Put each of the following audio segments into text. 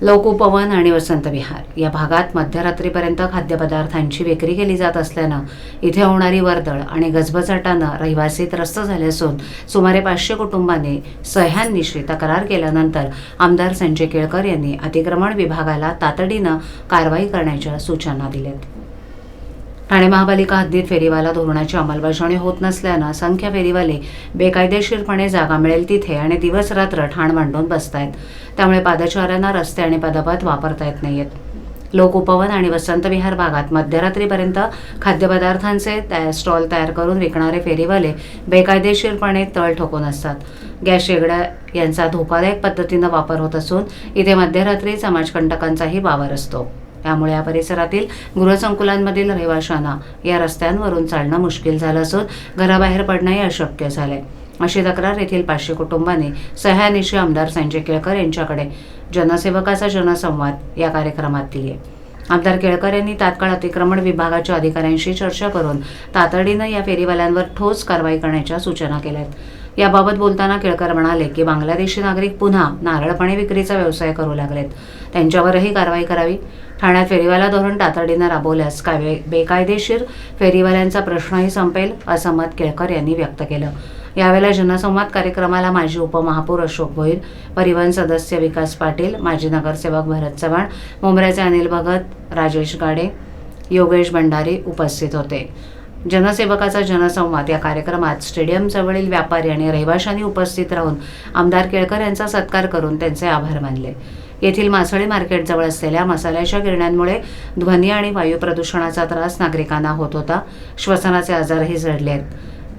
लोकोपवन आणि वसंत विहार. या भागात मध्यरात्रीपर्यंत खाद्यपदार्थांची विक्री केली जात असल्यानं इथे होणारी वर्दळ आणि गजबजाटानं रहिवासी त्रस्त झाले असून सुमारे पाचशे कुटुंबांनी सह्यांनिशी तक्रार केल्यानंतर आमदार संजय केळकर यांनी अतिक्रमण विभागाला तातडीनं कारवाई करण्याच्या सूचना दिल्यात. ठाणे महापालिका हद्दीत फेरीवाला धोरणाची अंमलबजावणी होत नसल्यानं असंख्य फेरीवाले बेकायदेशीरपणे जागा मिळेल तिथे आणि दिवस रात्र ठाण मांडून बसतायत. त्यामुळे पादचाऱ्यांना रस्ते आणि पदपथ वापरता येत नाहीयेत. लोक उपवन आणि वसंत विहार भागात मध्यरात्रीपर्यंत खाद्यपदार्थांचे तया- स्टॉल तयार करून विकणारे फेरीवाले बेकायदेशीरपणे तळ ठोकून असतात. गॅस शेगड्या यांचा धोकादायक पद्धतीनं वापर होत असून इथे मध्यरात्री समाजकंटकांचाही वावर असतो. त्यामुळे या परिसरातील गृहसंकुलांमधील रहिवाशांना या रस्त्यांवरून चालणं मुश्किल झालं असून घराबाहेर पडणंही अशक्य झालंय. अशी तक्रार येथील पाचशे कुटुंबांनी सह्यानिशी आमदार संजय केळकर यांच्याकडे जनसेवकाचा जनसंवाद या कार्यक्रमात दिली. आहे आमदार केळकर यांनी तात्काळ अतिक्रमण विभागाच्या अधिकाऱ्यांशी चर्चा करून तातडीनं या फेरीवाल्यांवर ठोस कारवाई करण्याच्या सूचना केल्या आहेत याबाबत बोलताना केळकर म्हणाले की बांगलादेशी नागरिक पुन्हा नारळपणे विक्रीचा व्यवसाय करू लागलेत. त्यांच्यावरही कारवाई करावी. ठाण्यात फेरीवाला धोरण तातडीनं राबवल्यास काय बेकायदेशीर फेरीवाल्यांचा प्रश्नही संपेल असं मत केळकर यांनी व्यक्त केलं. यावेळेला जनसंवाद कार्यक्रमाला माजी उपमहापौर अशोक भोईर परिवहन सदस्य विकास पाटील माजी नगरसेवक भरत चव्हाण मुंबऱ्याचे अनिल भगत राजेश गाडे योगेश भंडारी उपस्थित होते. जनसेवकाचा जनसंवाद या कार्यक्रमात स्टेडियमजवळील व्यापारी आणि रहिवाशांनी उपस्थित राहून आमदार केळकर यांचा सत्कार करून त्यांचे आभार मानले. येथील मासळी मार्केटजवळ असलेल्या मसाल्याच्या गिरण्यांमुळे ध्वनी आणि वायू प्रदूषणाचा त्रास नागरिकांना होत होता. श्वसनाचे आजारही जडले आहेत.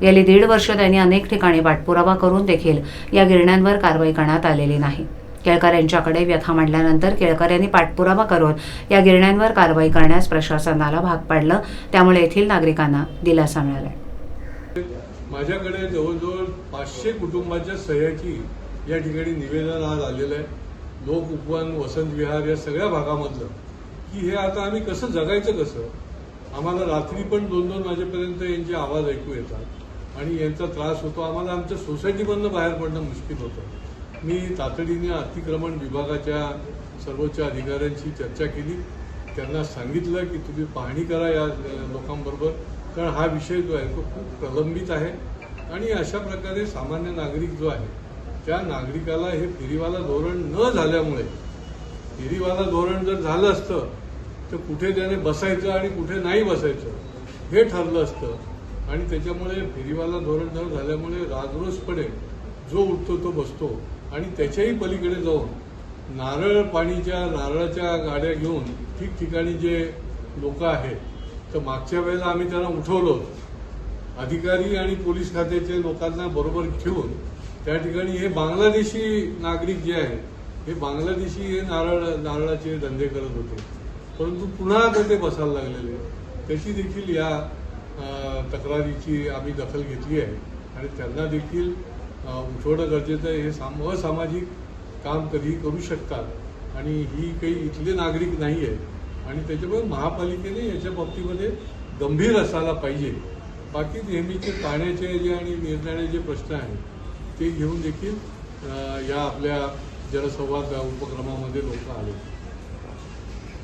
गेली दीड वर्ष त्यांनी अनेक ठिकाणी पाठपुरावा करून देखील या गिरण्यांवर कारवाई करण्यात आलेली नाही. केळकर यांच्याकडे व्यथा मांडल्यानंतर केळकर यांनी पाठपुरावा करून या गिरण्यांवर कारवाई करण्यास प्रशासनाला भाग पाडलं. त्यामुळे येथील नागरिकांना दिलासा मिळाला माझ्याकडे जवळजवळ पाचशे कुटुंबाच्या सह्याची या ठिकाणी निवेदन आज आलेलं आहे. लोक उपवन वसंत विहार या सगळ्या भागामधलं. की हे आता आम्ही कसं जगायचं कसं? आम्हाला रात्री पण दोन दोन वाजेपर्यंत यांचे आवाज ऐकू येतात. आणि यांचा त्रास होतो. आम्हाला आमच्या सोसायटीमधनं बाहेर पडणं मुश्किल होतं. मी तातडीने अतिक्रमण विभागाच्या सर्वोच्च अधिकाऱ्यांशी चर्चा केली. त्यांना सांगितलं की तुम्ही पाहणी करा या लोकांबरोबर. कारण हा विषय जो आहे तो खूप प्रलंबित आहे. आणि अशा प्रकारे सामान्य नागरिक जो आहे त्या नागरिकाला हे फेरीवाला धोरण न झाल्यामुळे फेरीवाला धोरण जर झालं असतं तर कुठे त्याने बसायचं आणि कुठे नाही बसायचं हे ठरलं असतं. आणि त्याच्यामुळे फेरीवाला धोरण न झाल्यामुळे राजरोसपणे जो उठतो तो बसतो. आणि त्याच्याही पलीकडे जाऊन नारळ पाणीच्या नारळाच्या गाड्या घेऊन ठिकठिकाणी जे लोक आहेत तर मागच्या वेळेला आम्ही त्यांना उठवलं होतं. अधिकारी आणि पोलीस खात्याचे लोकांना बरोबर ठेवून त्या ठिकाणी हे बांगलादेशी नागरिक जे आहेत हे बांगलादेशी हे नारळ नारळाचे धंदे करत होते. परंतु पुन्हा आता ते बसायला लागलेले त्याची देखील या तक्रारीची आम्ही दखल घेतली आहे. आणि त्यांना देखील उठवणं गरजेचं आहे. हे साम असामाजिक काम कधीही करू शकतात. आणि ही काही इथले नागरिक नाही आहे आणि त्याच्यामुळे महापालिकेने याच्या बाबतीमध्ये गंभीर असायला पाहिजे. बाकी नेहमीचे पाण्याचे जे आणि निर्णयाचे जे प्रश्न आहेत ते घेऊन देखील या आपल्या जनसंवाद उपक्रमामध्ये लोक आले.